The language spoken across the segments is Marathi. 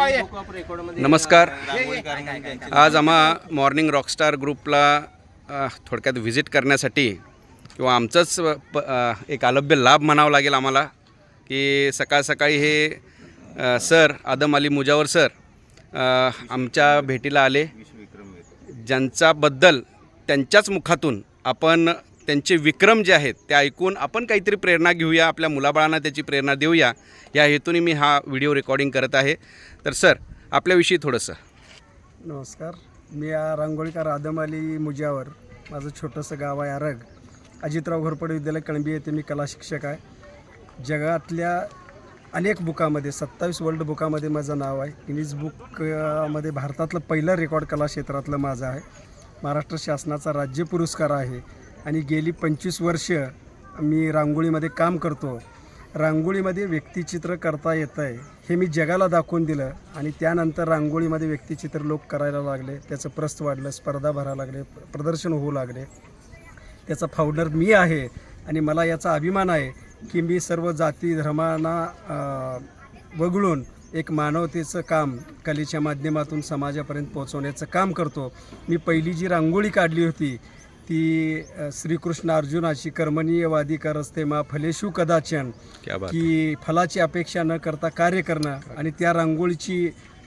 नमस्कार. आज आम्हा मॉर्निंग रॉकस्टार ग्रुपला थोडक्यात व्हिजिट करण्यासाठी किंवा आमचंच प एक अलभ्य लाभ म्हणावं लागेल आम्हाला की सकाळ सकाळी हे सर आदम अली मुजावर सर आमच्या भेटीला आले. ज्यांच्याबद्दल त्यांच्याच मुखातून आपण त्यांचे विक्रम जे आहेत ते ऐकून आपण काहीतरी प्रेरणा घेऊया आपल्या मुलाबाळांना त्याची प्रेरणा देऊया. या हेतूने मी हा व्हिडिओ रेकॉर्डिंग करत आहे. तर सर आपल्याविषयी थोडंसं. नमस्कार. मी रांगोळीकार आदम अली मुजावर. माझं छोटंसं गाव आहे आरग. अजितराव घोरपडे विद्यालय कळंबी येथे मी कला शिक्षक आहे. जगातल्या अनेक बुकामध्ये सत्तावीस वर्ल्ड बुकामध्ये माझं नाव आहे. गिनीज बुकमध्ये भारतातलं पहिलं रेकॉर्ड कला क्षेत्रातलं माझं आहे. महाराष्ट्र शासनाचा राज्य पुरस्कार आहे. आणि गेली पंचवीस वर्ष मी रांगोळीमध्ये काम करतो. रांगोळीमध्ये व्यक्तिचित्र करता येतं आहे. हे मी जगाला दाखवून दिलं आणि त्यानंतर रांगोळीमध्ये व्यक्तिचित्र लोक करायला लागले. त्याचं प्रस्त वाढलं स्पर्धा भरायला लागले प्रदर्शन होऊ लागले. त्याचा फाउंडर मी आहे आणि मला याचा अभिमान आहे की मी सर्व जाती धर्मांना वगळून एक मानवतेचं काम कलेच्या माध्यमातून समाजापर्यंत पोहोचवण्याचं काम करतो. मी पहिली जी रांगोळी काढली होती ती श्रीकृष्ण अर्जुनाची कर्मणीयवादी करस्ते मा फलेशू कदाचन की फलाची अपेक्षा न करता कार्य करणं आणि त्या रांगोळीची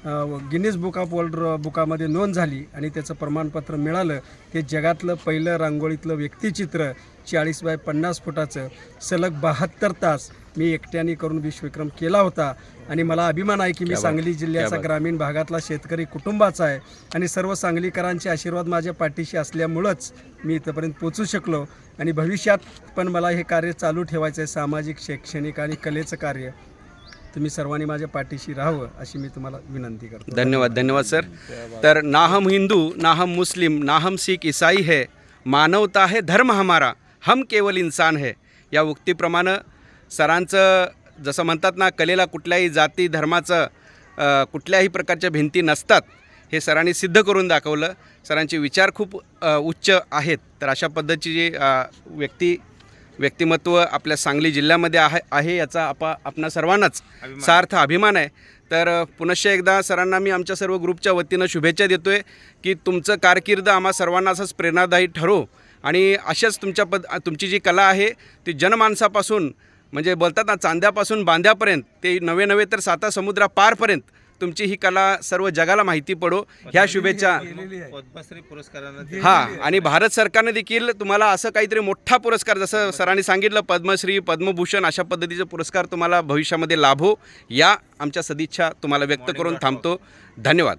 गिनीज बुक ऑफ वर्ल्ड बुकामध्ये नोंद झाली आणि त्याचं प्रमाणपत्र मिळालं ते जगातलं पहिलं रांगोळीतलं व्यक्तिचित्र चाळीस बाय पन्नास फुटाचं सलग बहात्तर तास मी एकट्याने करून विश्वविक्रम केला होता आणि मला अभिमान आहे की मी. सांगली जिल्ह्याचा. ग्रामीण भागातला शेतकरी कुटुंबाचा आहे आणि सर्व सांगलीकरांचे आशीर्वाद माझ्या पाठीशी असल्यामुळंच मी इथंपर्यंत पोचू शकलो आणि भविष्यात पण मला हे कार्य चालू ठेवायचं आहे सामाजिक शैक्षणिक आणि कलेचं कार्य तुम्ही सर्वांनी माझ्या पाठीशी राहावं अशी मी तुम्हाला विनंती करतो. धन्यवाद धन्यवाद सर. तर नाहम हिंदू ना हम मुस्लिम ना हम सिख ईसाई है मानवता है धर्म हमारा हम केवल इन्सान है. या उक्तीप्रमाणे सरांचं जसं म्हणतात ना कलेला कुठल्याही जाती धर्माचं कुठल्याही प्रकारच्या भिंती नसतात हे सरांनी सिद्ध करून दाखवलं. सरांचे विचार खूप उच्च आहेत. तर अशा पद्धतीची जी व्यक्ती व्यक्तिमत्व आपल्या सांगली जिल्ह्यामध्ये आहे आहे याचा आपा आपणा सर्वांनाच सार्थ अभिमान आहे. तर पुनश्च एकदा सरांना मी आमच्या सर्व ग्रुपच्या वतीनं शुभेच्छा देतो आहे की तुमचं कारकीर्द आम्हा सर्वांना असंच प्रेरणादायी ठरो. आणि अशाच तुमच्या पद तुमची जी कला आहे ती जनमानसापासून म्हणजे बोलतात ना चांद्यापासून बांध्यापर्यंत ते नवे नवे तर साता समुद्रा पारपर्यंत तुमची ही कला सर्व जगाला माहिती पडो. ह्या शुभेच्छा. पद्मश्री पुरस्कारानं ते हा आणि भारत सरकारने देखील तुम्हाला असं काहीतरी मोठा पुरस्कार जसं सरांनी सांगितलं पद्मश्री पद्मभूषण अशा पद्धतीचे पुरस्कार तुम्हाला भविष्यामध्ये लाभो. या आमच्या सदिच्छा तुम्हाला व्यक्त करून थांबतो. धन्यवाद.